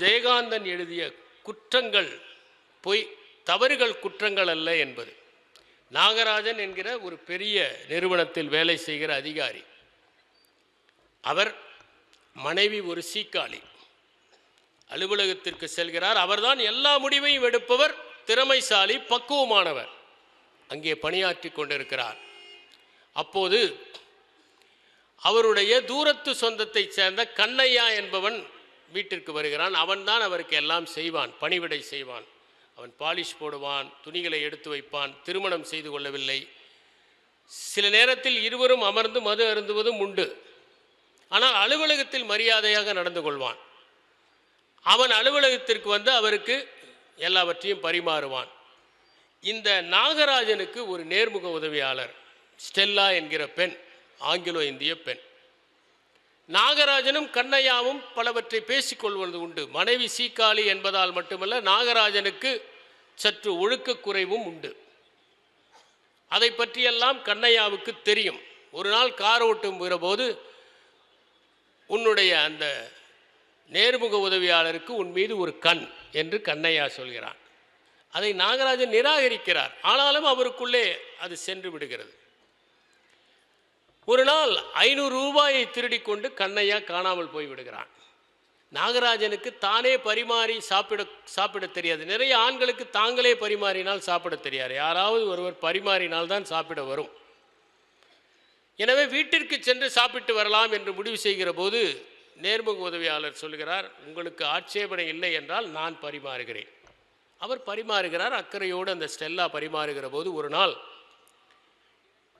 ஜெயகாந்தன் எழுதிய குற்றங்கள் பொய் தவறுகள் குற்றங்கள் அல்ல என்பது. நாகராஜன் என்கிற ஒரு பெரிய நிறுவனத்தில் வேலை செய்கிற அதிகாரி. அவர் மனைவி ஒரு சீக்காளி. அலுவலகத்திற்கு செல்கிறார். அவர்தான் எல்லா முடிவையும் எடுப்பவர் திறமைசாலி பக்குவமானவர். அங்கே பணியாற்றி கொண்டிருக்கிறார். அப்போது அவருடைய தூரத்து சொந்தத்தைச் சேர்ந்த கண்ணையா என்பவன் வீட்டிற்கு வருகிறான். அவன்தான் அவருக்கு எல்லாம் செய்வான் பணிவிடை செய்வான். அவன் பாலிஷ் போடுவான் துணிகளை எடுத்து வைப்பான் திருமணம் செய்து கொள்ளவில்லை. சில நேரத்தில் இருவரும் அமர்ந்து மது அருந்துவதும் உண்டு. ஆனால் அலுவலகத்தில் மரியாதையாக நடந்து கொள்வான். அவன் அலுவலகத்திற்கு வந்து அவருக்கு எல்லாவற்றையும் பரிமாறுவான். இந்த நாகராஜனுக்கு ஒரு நேர்முக உதவியாளர் ஸ்டெல்லா என்கிற பெண் ஆங்கிலோ இந்திய பெண். நாகராஜனும் கண்ணையாவும் பலவற்றை பேசிக்கொள்வது உண்டு. மனைவி சீக்காளி என்பதால் மட்டுமல்ல நாகராஜனுக்கு சற்று ஒழுக்க குறைவும் உண்டு. அதை பற்றியெல்லாம் கண்ணையாவுக்கு தெரியும். ஒரு நாள் கார் ஓட்டும் போது உன்னுடைய அந்த நேர்முக உதவியாளருக்கு உன் மீது ஒரு கண் என்று கண்ணையா சொல்கிறான். அதை நாகராஜன் நிராகரிக்கிறார். ஆனாலும் அவருக்குள்ளே அது சென்று விடுகிறது. ஒரு நாள் ஐநூறு ரூபாயை திருடி கொண்டு கண்ணையா காணாமல் போய் விடுகிறான் நாகராஜனுக்கு தானே பரிமாறி சாப்பிட சாப்பிட தெரியாது. நிறைய ஆண்களுக்கு தாங்களே பரிமாறினால் சாப்பிட தெரியாது. யாராவது ஒருவர் பரிமாறினால் தான் சாப்பிட வரும். எனவே வீட்டிற்கு சென்று சாப்பிட்டு வரலாம் என்று முடிவு செய்கிற போது நேர்முக உதவியாளர் சொல்கிறார் உங்களுக்கு ஆட்சேபனை இல்லை என்றால் நான் பரிமாறுகிறேன். அவர் பரிமாறுகிறார். அக்கறையோடு அந்த ஸ்டெல்லா பரிமாறுகிற போது ஒரு நாள்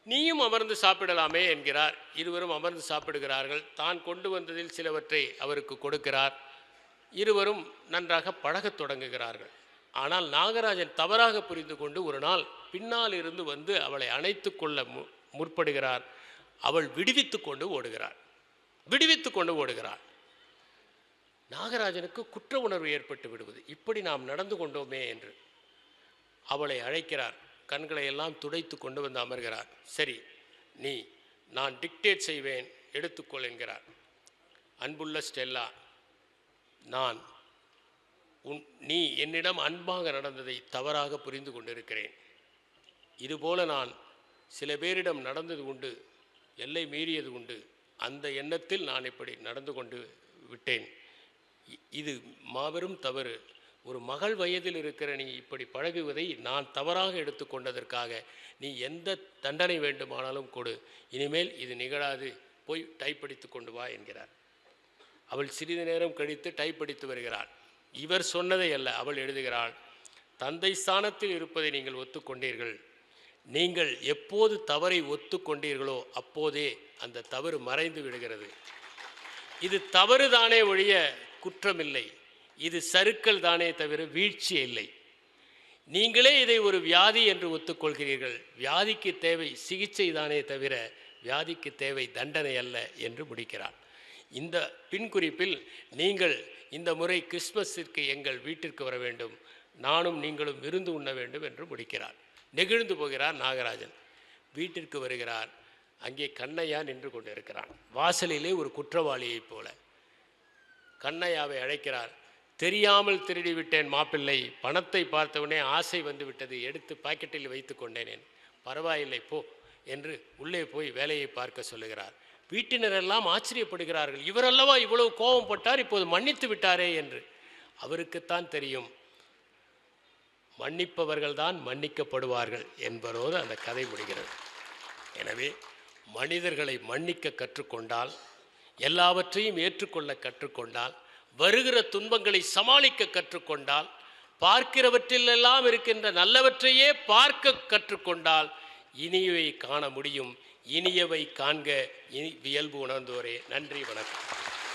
நீயும் அமர்ந்து சாப்பிடலாமே என்கிறார். இருவரும் அமர்ந்து சாப்பிடுகிறார்கள். தான் கொண்டு வந்ததில் சிலவற்றை அவருக்கு கொடுக்கிறார். இருவரும் நன்றாக பழகத் தொடங்குகிறார்கள். ஆனால் நாகராஜன் தவறாக புரிந்து கொண்டு ஒரு நாள் பின்னால் இருந்து வந்து அவளை அணைத்து கொள்ள மு முற்படுகிறார். அவள் விடுவித்து கொண்டு ஓடுகிறார் விடுவித்து கொண்டு ஓடுகிறார் நாகராஜனுக்கு குற்ற உணர்வு ஏற்பட்டு விடுவது. இப்படி நாம் நடந்து கொண்டோமே என்று அவளை அழைக்கிறார். கண்களை எல்லாம் துடைத்து கொண்டு வந்து அமர்கிறார். சரி நீ நான் டிக்டேட் செய்வேன் எடுத்துக்கொள் என்கிறார். அன்புள்ள ஸ்டெல்லா நான் உன் நீ என்னிடம் அன்பாக நடந்ததை தவறாக புரிந்து கொண்டிருக்கிறேன். இதுபோல நான் சில பேரிடம் நடந்தது உண்டு எல்லை மீறியது உண்டு அந்த எண்ணத்தில் நான் இப்படி நடந்து கொண்டு விட்டேன். இது மாபெரும் தவறு. ஒரு மகள் வயதில் இருக்கிற நீ இப்படி பழகுவதை நான் தவறாக எடுத்துக்கொண்டதற்காக நீ எந்த தண்டனை வேண்டுமானாலும் கொடு. இனிமேல் இது நிகழாது. போய் டைப் அடித்து கொண்டு வா என்கிறார். அவள் சிறிது நேரம் கழித்து டைப் அடித்து வருகிறாள். இவர் சொன்னதை அல்ல அவள் எழுதுகிறாள். தந்தை ஸ்தானத்தில் இருப்பதை நீங்கள் ஒத்துக்கொண்டீர்கள். நீங்கள் எப்போது தவறை ஒத்துக்கொண்டீர்களோ அப்போதே அந்த தவறு மறைந்து விடுகிறது. இது தவறு தானே ஒழிய குற்றமில்லை. இது சருக்கள் தானே தவிர வீழ்ச்சி இல்லை. நீங்களே இதை ஒரு வியாதி என்று ஒத்துக்கொள்கிறீர்கள். வியாதிக்கு தேவை சிகிச்சை தானே தவிர வியாதிக்கு தேவை தண்டனை அல்ல என்று முடிக்கிறார் இந்த பின்குறிப்பில் நீங்கள் இந்த முறை கிறிஸ்மஸிற்கு எங்கள் வீட்டிற்கு வர வேண்டும். நானும் நீங்களும் விருந்து உண்ண வேண்டும் என்று முடிக்கிறார் நெகிழ்ந்து போகிறார் நாகராஜன். வீட்டிற்கு வருகிறார். அங்கே கண்ணையா நின்று கொண்டிருக்கிறான். வாசலிலே ஒரு குற்றவாளியைப் போல. கண்ணையாவை அழைக்கிறார். தெரியாமல் திருடி விட்டேன் மாப்பிள்ளை. பணத்தை பார்த்தவுடனே ஆசை வந்து விட்டது எடுத்து பாக்கெட்டில் வைத்து கொண்டேனேன். பரவாயில்லை போ என்று உள்ளே போய் வேலையை பார்க்க சொல்லுகிறார். வீட்டினரெல்லாம் ஆச்சரியப்படுகிறார்கள். இவரல்லவா இவ்வளவு கோபம் பட்டார்? இப்போது மன்னித்து விட்டாரே என்று. அவருக்குத்தான் தெரியும். மன்னிப்பவர்கள்தான் மன்னிக்கப்படுவார்கள் என்பதோடு அந்த கதை முடிகிறது. எனவே மனிதர்களை மன்னிக்க கற்றுக்கொண்டால் எல்லாவற்றையும் ஏற்றுக்கொள்ள கற்றுக்கொண்டால் வருகிற துன்பங்களை சமாளிக்க கற்றுக்கொண்டால் பார்க்கிறவற்றிலெல்லாம் இருக்கின்ற நல்லவற்றையே பார்க்க கற்றுக்கொண்டால் இனியவை காண முடியும். இனியவை காண்க. இனி இயல்பு உணர்ந்தோரே. நன்றி வணக்கம்.